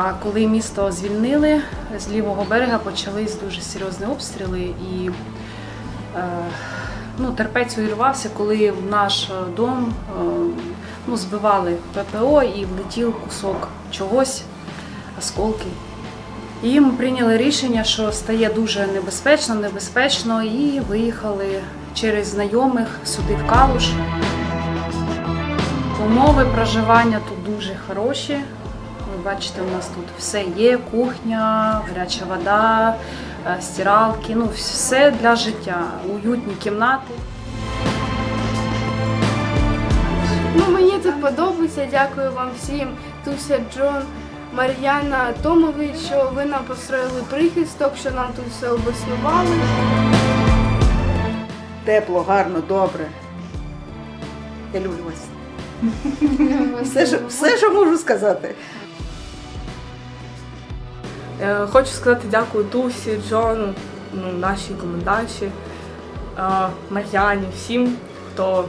А коли місто звільнили, з лівого берега почались дуже серйозні обстріли і е, ну, терпець увірвався, коли в наш е, дом е, ну, збивали ППО і влетів кусок чогось, осколки. І ми прийняли рішення, що стає дуже небезпечно, небезпечно, і виїхали через знайомих сюди в Калуш. Умови проживання тут дуже хороші. Ви бачите, у нас тут все є: кухня, гаряча вода, е, стиралки, ну все для життя, уютні кімнати. Ну, мені тут подобається. Дякую вам всім. Туся Джон, Мар'яна Томович, що ви нам построїли прихисток, що нам тут все обоснували. Тепло, гарно, добре. Я люблю вас. Все, що можу сказати. Е, Хочу сказати дякую Тусі, Джону, ну, нашій комендантші, е, Мар'яні, всім, хто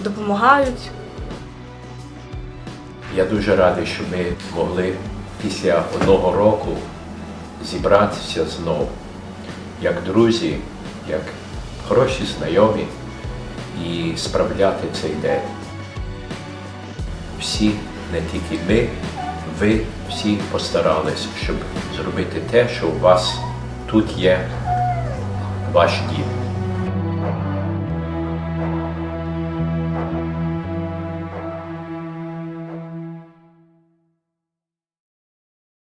допомагають. Я дуже радий, що ми могли після одного року зібратися знову, як друзі, як хороші знайомі і справляти цей день. Всі, не тільки ми, ви всі постарались, щоб зробити те, що у вас тут є ваш дім.